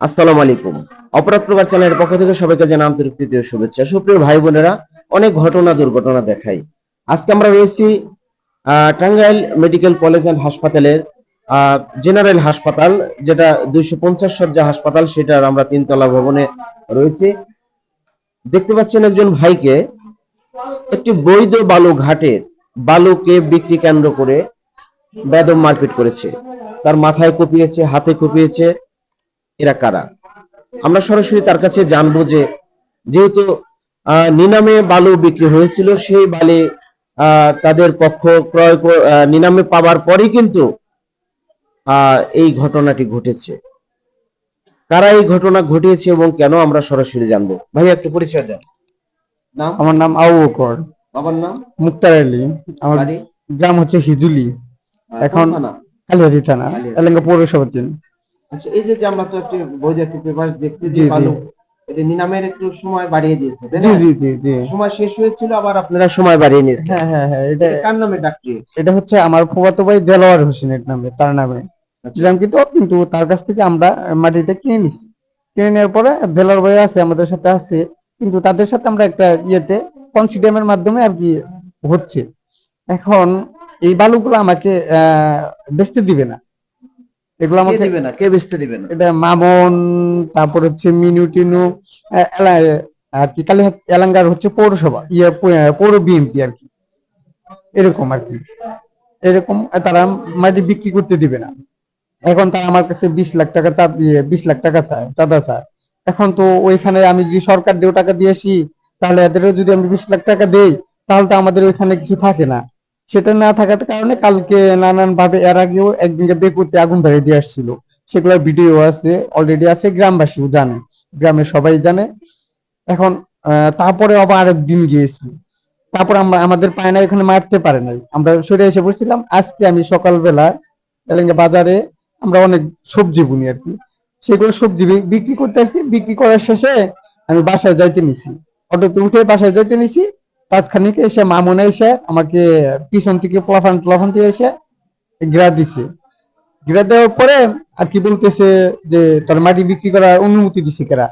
আসসালামু আলাইকুম। অপরাধ প্রকার চ্যানেলের পক্ষ থেকে সবাইকে প্রীতি ও শুভেচ্ছা। সুপ্রিয় ভাই বোনেরা, অনেক ঘটনা দুর্ঘটনা দেখাই। আজকে আমরা রয়েছি টাঙ্গাইল মেডিকেল কলেজ অ্যান্ড হাসপাতালের জেনারেল হাসপাতাল, যেটা দুইশো পঞ্চাশ শয্যা হাসপাতাল, সেটার আমরা তিনতলা ভবনে রয়েছি। দেখতে পাচ্ছেন একজন ভাইকে, একটি বৈধ বালু ঘাটের বালুকে বিক্রি কেন্দ্র করে বেদম মারপিট করেছে। তার মাথায় কুপিয়েছে, হাতে কুপিয়েছে এরা কারা? আমরা সরাসরি তার কাছে জানব যে যেহেতু নিলামে বালু বিক্রি হয়েছিল সেই বালি তাদের পক্ষ ক্রয় নিলামে পাওয়ার পরেই কিন্তু এই ঘটনাটি ঘটেছে। কারা এই ঘটনা ঘটিয়েছে এবং কেন আমরা সরাসরি জানব? ভাই একটু পরিচয় দেন। নাম? আমার নাম বকর। বাবার নাম? মুক্তার আলী। আমার গ্রাম হচ্ছে হিজুলি। এখন-? কালিয়াদি থানা। এলাকা পৌরসভাধীন আচ্ছা এই যে যে আমরা তো একটি বৈধ একটি পেপার দেখছি যে। বালু এটা নিলামের একটু সময় বাড়িয়ে দিয়েছে তাই জি না? জি জি জি সময় শেষ হয়েছিল আবার আপনারা সময় বাড়িয়ে নিয়েছেন হ্যাঁ হ্যাঁ হ্যাঁ এটা কার নামে ডাকটি? এটা হচ্ছে আমার ফুফাতো ভাই দেলোয়ার হোসেনের নামে তার নামে। ছিলাম কিন্তু কিন্তু তার কাছ থেকে আমরা মাটিটা কিনে নিছি। কিনে নেওয়ার পরে দেলোয়ার ভাই আছে আমাদের সাথে আছে কিন্তু তাদের সাথে আমরা একটা ইয়েতে কনসিডামের মাধ্যমে আর কি হচ্ছে। এখন এই বালুগুলো আমাকে আহ বেচতে দিবে না। এগুলো আমাকে দিবে না? কে বেচতে দিবে না? এটা মামন তারপর হচ্ছে টিনু আহ, এলা- আর কি কালী এলাঙ্গার হচ্ছে পৌরসভা ইয়ে পৌর বিএনপি আর কি। এরকম আর কি। এরকম তারা মাটি বিক্রি করতে দিবে না। এখন তারা আমার কাছে বিশ লাখ টাকা চা বিশ লাখ টাকা চায় চাঁদা চায়। এখন তো ওইখানে আমি যদি সরকার দিয়েও টাকা দিয়ে আসি তাহলে এদেরও যদি আমি বিশ লাখ টাকা দেই তাহলে তো আমাদের ওইখানে কিছু থাকে না। সেটা না থাকার কারণে কালকে নানান ভাবে এর আগেও একদিনকে বেকুতে আগুন ধরে দিয়ে আসছিল। সেগুলোর ভিডিও আছে অলরেডি আছে, গ্রামবাসীও জানে। গ্রামের সবাই জানে। এখন তারপরে আবার আরেক দিন গিয়েছি তারপর আমরা, আমাদের পায়না এখানে মারতে পারে নাই। আমরা সরে এসে বসছিলাম, আজকে আমি সকালবেলা এলাকা বাজারে আমরা অনেক সবজি বুনি আর কি। সেগুলো সবজি বিক্রি করতে আসছি। বিক্রি করার শেষে আমি বাসায় যাইতে নিছি। অটোতে উঠে বাসায় যাইতে নিছি। তাৎক্ষণিক এসে মামুনে এসে আমাকে পিছন থেকে প্লাফান প্লাফান দিয়ে এসে গ্রা দিছে। গ্রা দেওয়ার পরে আর কি বলতেছে যে, তোর মাটি বিক্রি করার অনুমতি দিছে কেরা?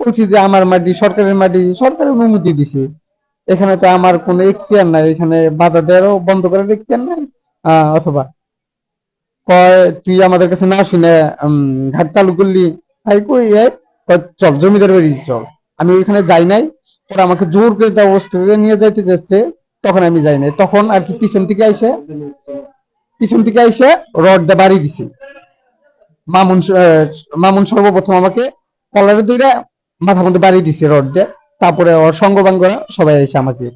বলছি যে, আমার মাটি, সরকারের মাটি সরকার অনুমতি দিছে। এখানে তো আমার কোনো এখতিয়ার নাই, এখানে বাধা দেওয়ারও বন্ধ করার এখতিয়ার নাই অথবা কয়, তুই আমাদের কাছে না শুনে ঘাট চালু করলি? তাই কই চল, জমিদার বাড়ি চল। আমি ওইখানে যাই নাই ওরা আমাকে জোর করে দেওয়া অবস্থা নিয়ে যাইতে যাচ্ছে, তখন আমি যাই নাই। তখন আর কি পিছন থেকে আইসে, পিছন থেকে আইসে রড দিয়ে বাড়ি দিছে। মামুন মামুন সর্বপ্রথম আমাকে কলারে দুইটা মাথা মধ্যে বাড়ি দিছে রড দিয়ে। তারপরে ওর সঙ্গবাঙ্গরা সবাই এসে আমাকে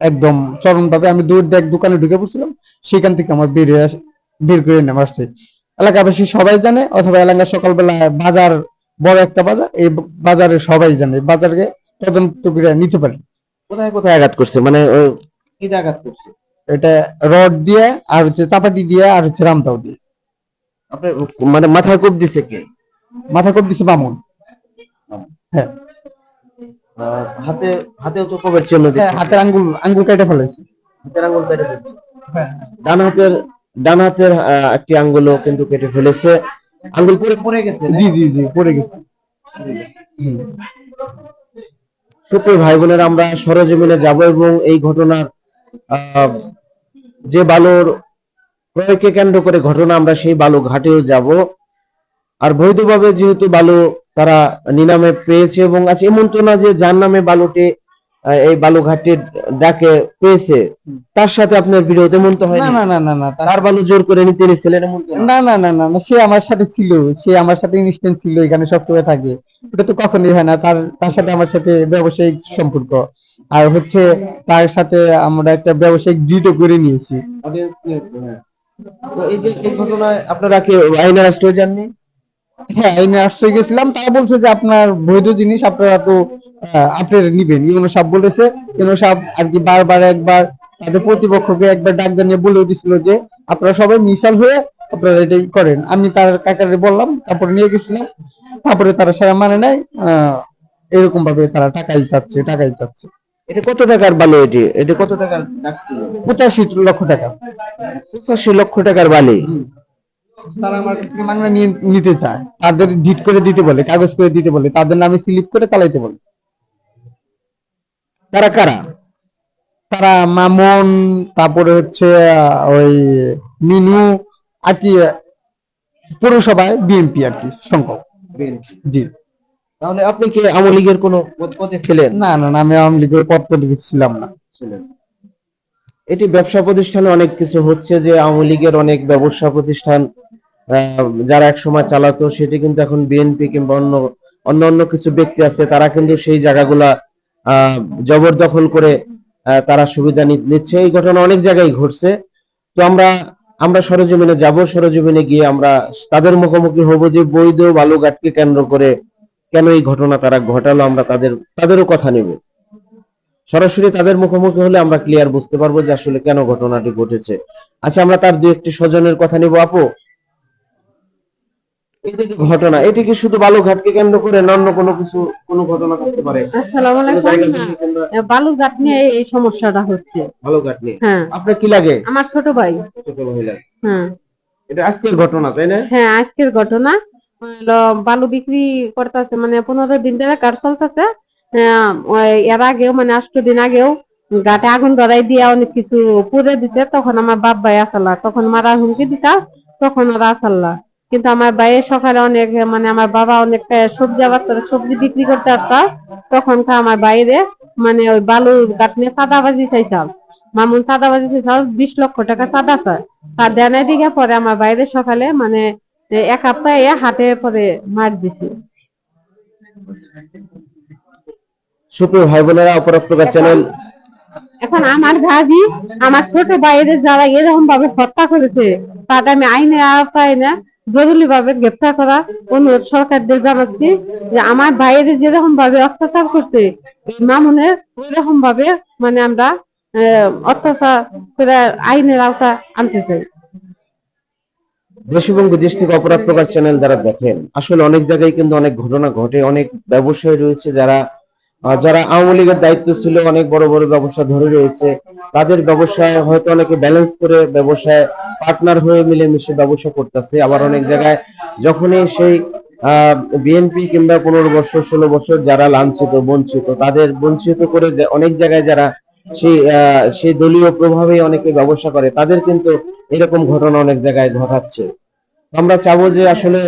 একদম চরম ভাবে আমি দূর এক দোকানে ঢুকে পড়ছিলাম, সেখান থেকে আমার বের বের করে নেমে আসছে এলাকাবাসী সবাই জানে, অথবা এলাকার সকালবেলা বাজার, বড় একটা বাজার, এই বাজারে সবাই জানে। বাজারকে তদন্ত করে নিতে পারে। কোথায় কোথায় আঘাত করছে? মানে কি আঘাত করছে? এটা রড দিয়ে আর হচ্ছে চাপাটি দিয়ে আর হচ্ছে রামতাও দিয়ে। আপনার মানে মাথায় কোপ দিছে কে? মাথা করে দিছে বামুন হ্যাঁ। হাতে হাতেও তো কোপের চিহ্ন হ্যাঁ। হাতের আঙ্গুল আঙ্গুল কেটে ফেলেছে। হাতের আঙ্গুল কেটে ফেলছে। হ্যাঁ। ডান হাতের ডান হাতের একটি আঙ্গুলও কিন্তু কেটে ফেলেছে। আঙ্গুল পরে পড়ে গেছে জি জি জি পড়ে গেছে। হুম। সুপ্রিয় ভাই বোনেরা আমরা সরজমিনে যাব এবং এই ঘটনার যে বালুর প্রয়োগকে কেন্দ্র করে ঘটনা আমরা সেই বালু ঘাটেও যাব। আর বৈধভাবে যেহেতু বালু তারা নিলামে পেয়েছে এবং আছে এমন তো না যে যার নামে বালুটি এই বালু ঘাটের ডাকে পেয়েছে তার সাথে আপনার বিরোধ এমন তো হয় না না না না না তার- বালু জোর করে নিতে এমন না। না না না সে আমার সাথে ছিল সে আমার সাথে ইনস্ট্যান্ট ছিল এখানে সবসময় থাকে। এটা তো কখনোই হয় না। তার তার সাথে আমার সাথে ব্যবসায়িক সম্পর্ক। আর হচ্ছে তার সাথে আমরা একটা ব্যবসায়িক ডিটও করে নিয়েছি। হ্যাঁ। তো এই যে এই ঘটনায় আপনারা কি যাননি? হ্যাঁ আশ্রয় গেছিলাম। তারা বলছে যে আপনার বৈধ জিনিস আপনারা তো আপনারা নিবেন। ইউনো সাহেব বলেছে ইউনো সাহেব আর কি বারবার একবার তাদের প্রতিপক্ষকে একবার ডাক জানিয়ে বলেও দিছিল যে আপনারা সবাই মিশাল হয়ে আপনারা এটাই করেন। আমি তার কাকারে বললাম তারপরে নিয়ে গেছিলাম। তারপরে তারা সারা মানে নাই আহ, এরকম ভাবে তারা টাকাই চাচ্ছে টাকাই চাচ্ছে। এটা কত টাকার বালু এটি? এটা কত টাকার? পঁচাশি লক্ষ টাকা। পঁচাশি লক্ষ টাকার বালি। তারা আমার থেকে মাংনা নিয়ে নিতে চায়। তাদের ডিট করে দিতে বলে কাগজ করে দিতে বলে তাদের নামে স্লিপ করে চালাইতে বলে। তারা কারা? তারা মামন তারপরে হচ্ছে ওই মিনু আর কি পৌরসভায় বিএনপি আর কি সংখ্যক জি। তাহলে আপনি কি আওয়ামী লীগের কোনো পদ- ছিলেন? না না না, আমি আওয়ামী লীগের পদ পদবি ছিলাম না। ছিলেন। এটি ব্যবসা প্রতিষ্ঠানে অনেক কিছু হচ্ছে যে আওয়ামী লীগের অনেক ব্যবসা প্রতিষ্ঠান যারা এক সময় চালাতো সেটি কিন্তু এখন বিএনপি কিংবা অন্য অন্য অন্য কিছু ব্যক্তি আছে তারা কিন্তু সেই জায়গাগুলা আহ, জবরদখল করে তারা সুবিধা নিচ্ছে। এই ঘটনা অনেক জায়গায় ঘটছে। তো আমরা আমরা সরজমিনে যাব, সরজমিনে গিয়ে আমরা তাদের মুখোমুখি হব যে বৈধ বালুঘাটকে কেন্দ্র করে কেন এই ঘটনা তারা ঘটালো, আমরা তাদের, তাদেরও কথা নেব। সরাসরি তাদের মুখোমুখি হলে আমরা ক্লিয়ার বুঝতে পারব যে আসলে কেন ঘটনাটি ঘটেছে। আচ্ছা আমরা তার দু একটি স্বজনের কথা নিব। আপু এই যে যে ঘটনা এটি কি শুধু বালুঘাটকে কেন্দ্র করে অন্য কোনো কিছু কোনো ঘটনা থাকতে পারে? আসসালামু আলাইকুম। বালুরঘাট নিয়ে এই সমস্যাটা হচ্ছে। বালুঘাট নিয়ে? হ্যাঁ। আপনার কি লাগে? আমার ছোট ভাই। ছোট মহিলা হ্যাঁ। এটা আজকের ঘটনা তাই না? হ্যাঁ আজকের ঘটনা। বালু বিক্রি করতেছে মানে পনেরো দিন ধরে কার চলতেছে। এর আগেও মানে আষ্ট দিন আগেও গাটে আগুন ধরাই দিয়ে অনেক কিছু পুড়ে দিছে। তখন আমার বাপ ভাই আসাল্লা। তখন মারা হুমকি দিছা। তখন ওরা আসাল্লা। কিন্তু আমার ভাইয়ের সকালে অনেক মানে আমার বাবা অনেক সবজি আবাদ করে সবজি বিক্রি করতে আসতা। তখন তা আমার বাইরে মানে ওই বালু গাট নিয়ে চাঁদাবাজি চাইছাল মামুন চাঁদাবাজি চাইছাল বিশ লক্ষ টাকা চাঁদা চায়। তার দেনের দিকে পরে আমার বাইরে সকালে মানে এক সপ্তাহে হাতে পরে মার দিছি। সুপ্রিয় ভাই বোনেরা অপরাধ চ্যানেল। এখন আমার দাদি আমার ছোট বাইরে যারা এরকম ভাবে হত্যা করেছে তাদের আমি আইনের আওতায় না। জরুরি ভাবে গ্রেপ্তার করা অনুরোধ সরকারদের জানাচ্ছি যে আমার বাইরে যেরকম ভাবে অত্যাচার করছে মামুনের ওই রকম ভাবে মানে আমরা অত্যাচার করে আইনের আওতা আনতে চাই। দেশ থেকে অপরাধ প্রকার চ্যানেল দ্বারা দেখেন। আসলে অনেক জায়গায় কিন্তু অনেক ঘটনা ঘটে, অনেক ব্যবসায়ী রয়েছে যারা যারা আওয়ামী লীগের দায়িত্ব ছিল, অনেক বড় বড় ব্যবসা ধরে রয়েছে, তাদের ব্যবসায় হয়তো অনেকে ব্যালেন্স করে ব্যবসায় পার্টনার হয়ে মিলেমিশে ব্যবসা করতেছে। আবার অনেক জায়গায় যখনই সেই বিএনপি কিংবা পনেরো বছর, ষোলো বছর যারা লাঞ্ছিত, বঞ্চিত, তাদের বঞ্চিত করে যে অনেক জায়গায় যারা সেই সেই দলীয় প্রভাবে অনেকে ব্যবসা করে, তাদের কিন্তু এরকম ঘটনা অনেক জায়গায় ঘটাচ্ছে। আমরা চাবো যে আসলে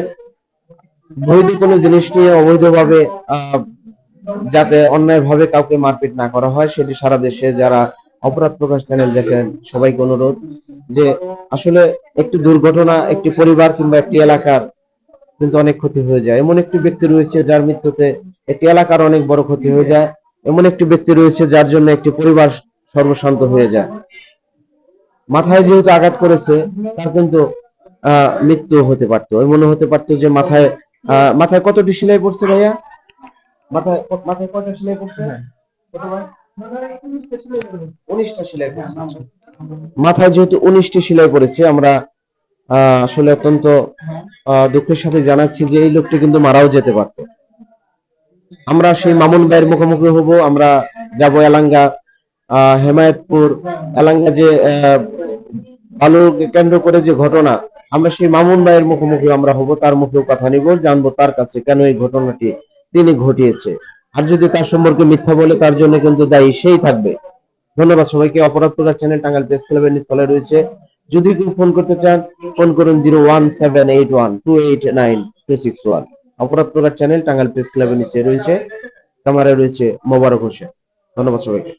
বৈধ কোনো জিনিস নিয়ে অবৈধভাবে যাতে অন্যায়ভাবে কাউকে মারপিট না করা হয়, সেটি সারা দেশে যারা অপরাধ প্রকাশ চ্যানেল দেখেন, সবাইকে অনুরোধ যে আসলে একটি দুর্ঘটনা, একটি পরিবার কিংবা একটি এলাকার কিন্তু অনেক ক্ষতি হয়ে যায়। এমন একটি ব্যক্তি রয়েছে যার মৃত্যুতে একটি এলাকার অনেক বড় ক্ষতি হয়ে যায়। এমন একটি ব্যক্তি রয়েছে যার জন্য একটি পরিবার সর্বশান্ত হয়ে যায়। মাথায় যেহেতু আঘাত করেছে, তার কিন্তু মৃত্যু হতে পারতো। এমন হতে পারতো যে মাথায় মাথায় কতটি সেলাই পড়ছে ভাইয়া? মাথায় মাথায় কয়টা সেলাই? উনিশটা সেলাই পড়ছে। মাথায় যেহেতু উনিশটি সেলাই পড়েছে আমরা আসলে অত্যন্ত দুঃখের সাথে জানাচ্ছি যে এই লোকটি কিন্তু মারাও যেতে পারতো। আমরা সেই মামুন ভাইয়ের মুখোমুখি হব আমরা যাব এলাঙ্গা হেমায়েতপুর। এলাঙ্গা যে আহ, বালুকে কেন্দ্র করে যে ঘটনা আমরা সেই মামুন ভাইয়ের মুখোমুখি আমরা হব তার মুখেও কথা নিব জানব তার কাছে কেন এই ঘটনাটি তিনি ঘটিয়েছে। আর যদি তার সম্পর্কে মিথ্যা বলে, তার জন্য কিন্তু দায়ী সেই থাকবে। ধন্যবাদ সবাইকে। অপরাধ চ্যানেল টাঙ্গাল প্রেস ক্লাবের নিচতলে রয়েছে। যদি কেউ ফোন করতে চান, ফোন করুন zero one seven eight one two eight nine two six one. অপরাধ প্রকার চ্যানেল টাঙ্গাল প্রেস ক্লাবের নিচে রয়েছে। ক্যামেরায় রয়েছে মোবারক হোসেন। ধন্যবাদ সবাইকে।